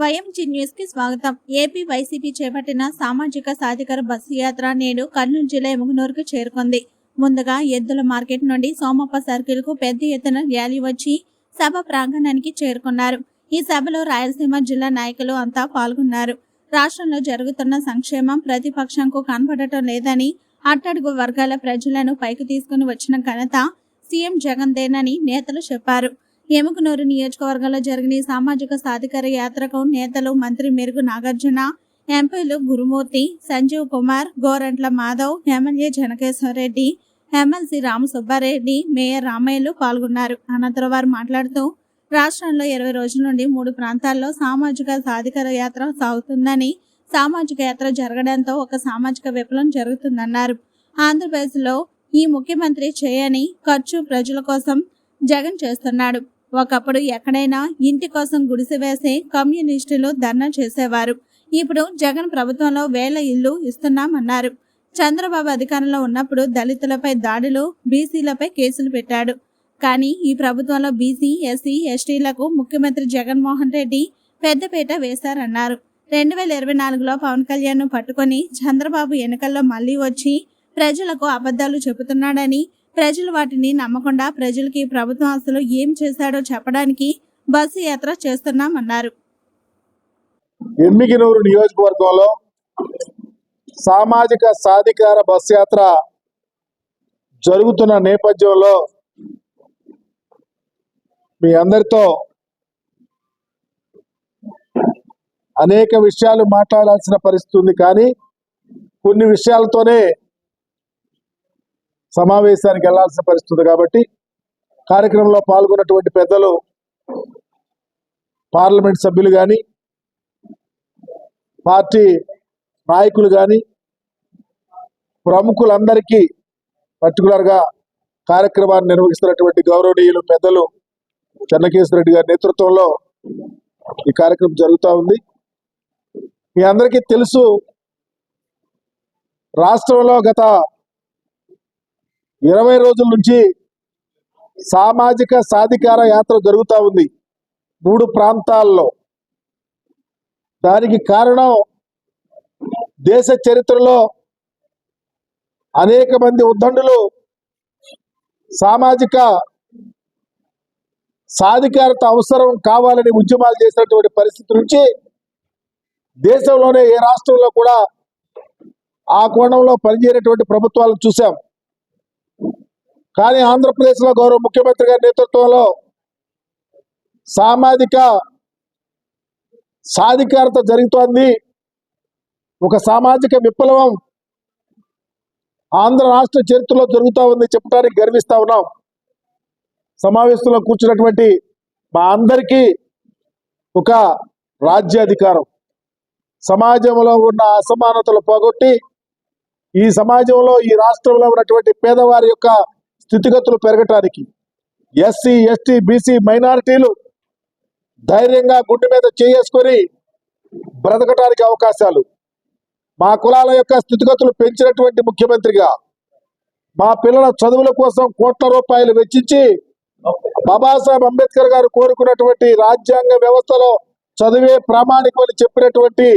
వైఎంజీ న్యూస్కి స్వాగతం. AP YCP చేపట్టిన సామాజిక సాధికార బస్సు యాత్ర నేడు కర్నూలు జిల్లా ఎముగనూరుకు చేరుకుంది. ముందుగా ఎద్దుల మార్కెట్ నుండి సోమప్ప సర్కిల్కు పెద్ద ఎత్తున ర్యాలీ వచ్చి సభ ప్రాంగణానికి చేరుకున్నారు. ఈ సభలో రాయలసీమ జిల్లా నాయకులు అంతా పాల్గొన్నారు. రాష్ట్రంలో జరుగుతున్న సంక్షేమం ప్రతిపక్షంకు కనపడటం లేదని అట్టడుగు వర్గాల ప్రజలను పైకి తీసుకుని వచ్చిన ఘనత సీఎం జగన్ దేనని నేతలు చెప్పారు. ఎముకనూరు నియోజకవర్గంలో జరిగిన సామాజిక సాధికార యాత్రకు నేతలు మంత్రి మెరుగు నాగార్జున ఎంపీలు Gurumurthy Sanjeev Kumar Gorantla Madhav MLA Janakeswarareddy MLC Ramasubbareddy mayor రామయ్యలు పాల్గొన్నారు. అనంతరం వారు మాట్లాడుతూ రాష్ట్రంలో ఇరవై రోజుల నుండి మూడు ప్రాంతాల్లో సామాజిక సాధికార యాత్ర సాగుతుందని సామాజిక యాత్ర జరగడంతో ఒక సామాజిక విప్లవం జరుగుతుందన్నారు. ఆంధ్రప్రదేశ్లో ఈ ముఖ్యమంత్రి చేయని ఖర్చు ప్రజల కోసం జగన్ చేస్తున్నాడు. ఒకప్పుడు ఎక్కడైనా ఇంటి కోసం గుడిసె వేసే కమ్యూనిస్టులు ధర్నా చేసేవారు. ఇప్పుడు జగన్ ప్రభుత్వంలో వేల ఇల్లు ఇస్తున్నామన్నారు. చంద్రబాబు అధికారంలో ఉన్నప్పుడు దళితులపై దాడులు బీసీలపై కేసులు పెట్టాడు. కానీ ఈ ప్రభుత్వంలో బీసీ ఎస్సీ ఎస్టీలకు ముఖ్యమంత్రి జగన్మోహన్ రెడ్డి పెద్దపీట వేశారన్నారు. రెండు వేల ఇరవై నాలుగులో పవన్ కళ్యాణ్ను పట్టుకొని చంద్రబాబు ఎన్నికల్లో మళ్ళీ వచ్చి ప్రజలకు అబద్ధాలు చెబుతున్నాడని ప్రజలు వాటిని నమ్మకుండా ప్రజలకి ప్రభుత్వ ప్రభుత్వం అసలు ఏం చేశాడో చెప్పడానికి బస్సు యాత్ర చేస్తున్నామన్నారు. ఎమ్మిగినూరు నియోజకవర్గంలో సామాజిక సాధికార బస్ యాత్ర జరుగుతున్న నేపథ్యంలో మీ అందరితో అనేక విషయాలు మాట్లాడాల్సిన పరిస్థితి ఉంది. కానీ కొన్ని విషయాలతోనే సమావేశానికి వెళ్ళాల్సిన పరిస్థితి కాబట్టి కార్యక్రమంలో పాల్గొన్నటువంటి పెద్దలు పార్లమెంట్ సభ్యులు కానీ పార్టీ నాయకులు కానీ ప్రముఖులందరికీ పర్టికులర్గా కార్యక్రమాన్ని నిర్వహిస్తున్నటువంటి గౌరవనీయులు పెద్దలు చెన్నకేశ్వరెడ్డి గారి నేతృత్వంలో ఈ కార్యక్రమం జరుగుతూ ఉంది. మీ అందరికీ తెలుసు రాష్ట్రంలో గత ఇరవై రోజుల నుంచి సామాజిక సాధికార యాత్ర జరుగుతూ ఉంది మూడు ప్రాంతాల్లో. దానికి కారణం దేశ చరిత్రలో అనేక మంది ఉద్దండులు సామాజిక సాధికారత అవసరం కావాలని ఉద్యమాలు చేసినటువంటి పరిస్థితి నుంచి దేశంలోనే ఏ రాష్ట్రంలో కూడా ఆ కోణంలో పనిచేయనటువంటి ప్రభుత్వాలను చూసాం కానీ ఆంధ్రప్రదేశ్లో గౌరవ ముఖ్యమంత్రి గారి నేతృత్వంలో సామాజిక సాధికారత జరుగుతోంది. ఒక సామాజిక విప్లవం ఆంధ్ర రాష్ట్ర చరిత్రలో జరుగుతూ ఉంది చెప్పడానికి గర్విస్తూ ఉన్నాం. సమావేశంలో కూర్చున్నటువంటి మా అందరికీ ఒక రాజ్యాధికారం. సమాజంలో ఉన్న అసమానతలు పోగొట్టి ఈ సమాజంలో ఈ రాష్ట్రంలో ఉన్నటువంటి పేదవారి యొక్క స్థితిగతులు పెరగటానికి ఎస్సీ ఎస్టీ బీసీ మైనారిటీలు ధైర్యంగా గుండె మీద చేసుకొని బ్రతకటానికి అవకాశాలు. మా కులాల యొక్క స్థితిగతులు పెంచినటువంటి ముఖ్యమంత్రిగా మా పిల్లల చదువుల కోసం కోట్ల రూపాయలు వెచ్చించి బాబాసాహెబ్ అంబేద్కర్ గారు కోరుకున్నటువంటి రాజ్యాంగ వ్యవస్థలో చదివే ప్రామాణికమని చెప్పినటువంటి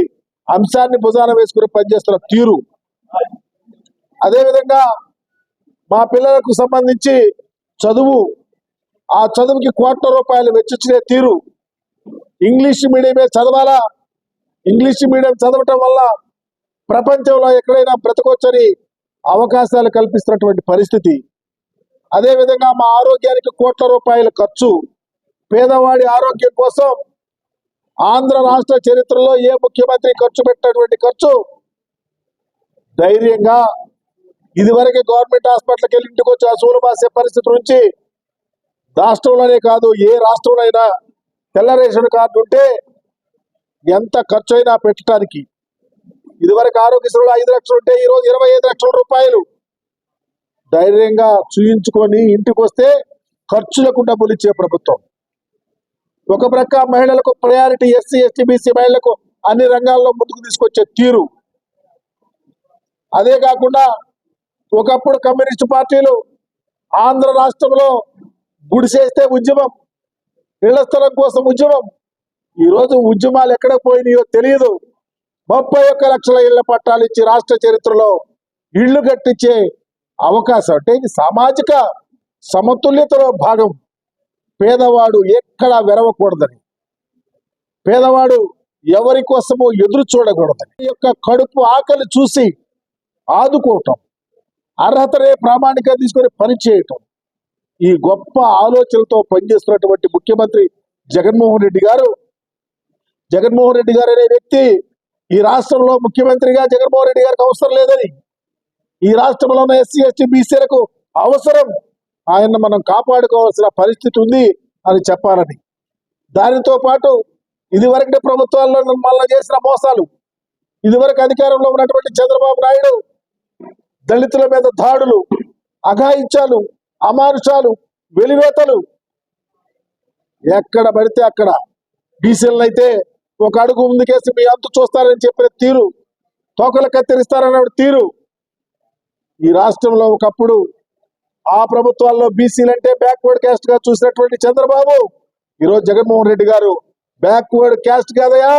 అంశాన్ని భుజాన వేసుకుని పనిచేస్తున్న తీరు. అదేవిధంగా మా పిల్లలకు సంబంధించి చదువు ఆ చదువుకి కోట్ల రూపాయలు వెచ్చించే తీరు. ఇంగ్లీష్ మీడియమే చదవాలా? ఇంగ్లీష్ మీడియం చదవటం వల్ల ప్రపంచంలో ఎక్కడైనా బ్రతకొచ్చని అవకాశాలు కల్పిస్తున్నటువంటి పరిస్థితి. అదేవిధంగా మా ఆరోగ్యానికి కోట్ల రూపాయల ఖర్చు. పేదవాడి ఆరోగ్యం కోసం ఆంధ్ర రాష్ట్ర చరిత్రలో ఏ ముఖ్యమంత్రి ఖర్చు పెట్టినటువంటి ఖర్చు? ధైర్యంగా ఇదివరకే గవర్నమెంట్ హాస్పిటల్కి వెళ్ళి ఇంటికి వచ్చి అసూలు బాసే పరిస్థితి నుంచి రాష్ట్రంలోనే కాదు ఏ రాష్ట్రంలో అయినా తెల్ల రేషన్ కార్డు ఉంటే ఎంత ఖర్చు అయినా పెట్టడానికి. ఇదివరకు ఆరోగ్యశ్రీలో ఐదు లక్షలు ఉంటే ఈరోజు ఇరవై ఐదు లక్షల రూపాయలు. ధైర్యంగా చూయించుకొని ఇంటికి వస్తే ఖర్చులకు డబ్బులు ఇచ్చే ప్రభుత్వం. ఒక ప్రక్క మహిళలకు ప్రయారిటీ ఎస్సీ ఎస్టీ బీసీ మహిళలకు అన్ని రంగాల్లో ముందుకు తీసుకొచ్చే తీరు. అదే కాకుండా ఒకప్పుడు కమ్యూనిస్ట్ పార్టీలు ఆంధ్ర రాష్ట్రంలో గుడిసేస్తే ఉద్యమం ఇళ్ళ స్థలం కోసం ఉద్యమం. ఈరోజు ఉద్యమాలు ఎక్కడ పోయినాయో తెలియదు ముప్పై ఒక్క లక్షల ఇళ్ళ పట్టాలు ఇచ్చి రాష్ట్ర చరిత్రలో ఇళ్ళు కట్టించే అవకాశం అంటే ఇది సామాజిక సమతుల్యతలో భాగం. పేదవాడు ఎక్కడా వెరవకూడదని. పేదవాడు ఎవరి కోసమో ఎదురు చూడకూడదని. యొక్క కడుపు ఆకలి చూసి ఆదుకోవటం. అర్హతనే ప్రామాణికంగా తీసుకొని పని చేయటం. ఈ గొప్ప ఆలోచనలతో పనిచేస్తున్నటువంటి ముఖ్యమంత్రి జగన్మోహన్ రెడ్డి గారు జగన్మోహన్ రెడ్డి గారు అనే వ్యక్తి ఈ రాష్ట్రంలో ముఖ్యమంత్రిగా జగన్మోహన్ రెడ్డి గారికి అవసరం లేదని ఈ రాష్ట్రంలో ఉన్న ఎస్సీ ఎస్టీ బీసీలకు అవసరం. ఆయన మనం కాపాడుకోవాల్సిన పరిస్థితి ఉంది అని చెప్పాలని. దానితో పాటు ఇదివరకటి ప్రభుత్వాల్లో మళ్ళీ చేసిన మోసాలు ఇదివరకు అధికారంలో ఉన్నటువంటి చంద్రబాబు నాయుడు దళితుల మీద దాడులు అఘాయిత్యాలు అమానుషాలు వెలివేతలు. ఎక్కడ పడితే అక్కడ. బీసీలను అయితే ఒక అడుగు ముందుకేసి మీ అంతు చూస్తారని చెప్పిన తీరు. తోకలు కత్తిరిస్తారన్న తీరు. ఈ రాష్ట్రంలో ఒకప్పుడు ఆ ప్రభుత్వాల్లో బీసీలంటే బ్యాక్వర్డ్ క్యాస్ట్గా చూసినటువంటి చంద్రబాబు ఈరోజు జగన్మోహన్ రెడ్డి గారు బ్యాక్వర్డ్ క్యాస్ట్ కాదయా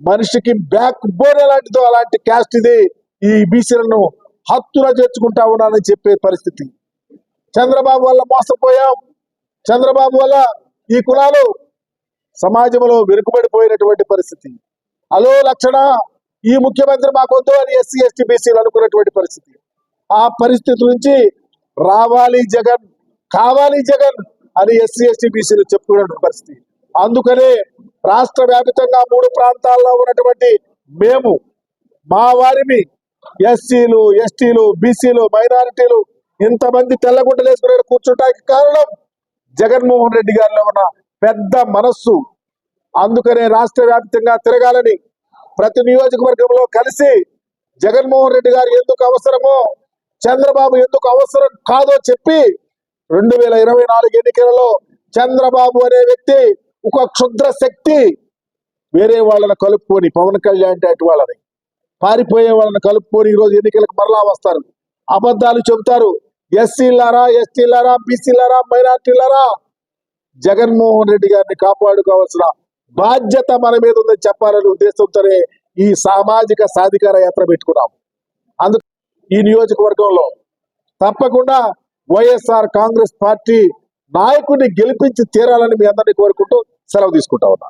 మనిషికి బ్యాక్ బోన్ ఎలాంటిదో అలాంటి క్యాస్ట్ ఇది. ఈ బీసీలను హత్తులా చేర్చుకుంటా ఉన్నానని చెప్పే పరిస్థితి. చంద్రబాబు వల్ల మోసపోయాం. చంద్రబాబు వల్ల ఈ కులాలు సమాజంలో వెనుకబడిపోయినటువంటి పరిస్థితి. అలో లక్షణ ఈ ముఖ్యమంత్రి మాకొద్దు అని ఎస్సీ ఎస్టీ బీసీలు అనుకున్నటువంటి పరిస్థితి. ఆ పరిస్థితి నుంచి రావాలి జగన్ కావాలి జగన్ అని ఎస్సీ ఎస్టీ బీసీలు చెప్పుకున్నటువంటి పరిస్థితి. అందుకనే రాష్ట్ర వ్యాప్తంగా మూడు ప్రాంతాల్లో ఉన్నటువంటి మేము మా వారిని ఎస్సీలు ఎస్టీలు బీసీలు మైనారిటీలు ఇంతమంది తెల్లగుడ్డలు వేసుకునే కూర్చోటానికి కారణం జగన్మోహన్ రెడ్డి గారిలో ఉన్న పెద్ద మనస్సు. అందుకనే రాష్ట్ర వ్యాప్తంగా తిరగాలని ప్రతి నియోజకవర్గంలో కలిసి జగన్మోహన్ రెడ్డి గారు ఎందుకు అవసరమో చంద్రబాబు ఎందుకు అవసరం కాదో చెప్పి రెండు వేల ఇరవై నాలుగు ఎన్నికలలో చంద్రబాబు అనే వ్యక్తి ఒక క్షుద్ర శక్తి వేరే వాళ్ళని కలుపుకొని పవన్ కళ్యాణ్ అటు వాళ్ళని. పారిపోయే వాళ్ళని కలుపుకొని ఈరోజు ఎన్నికలకు మరలా వస్తారు. అబద్ధాలు చెబుతారు. ఎస్సీలారా ఎస్టీలారా బీసీలారా మైనార్టీలారా జగన్మోహన్ రెడ్డి గారిని కాపాడుకోవాల్సిన బాధ్యత మన మీద ఉందని చెప్పాలనే ఉద్దేశంతోనే ఈ సామాజిక సాధికార యాత్ర పెట్టుకున్నాం. అందుకు ఈ నియోజకవర్గంలో తప్పకుండా వైఎస్ఆర్ కాంగ్రెస్ పార్టీ నాయకుడిని గెలిపించి తీరాలని మీ అందరినీ కోరుకుంటూ సెలవు తీసుకుంటా ఉన్నా.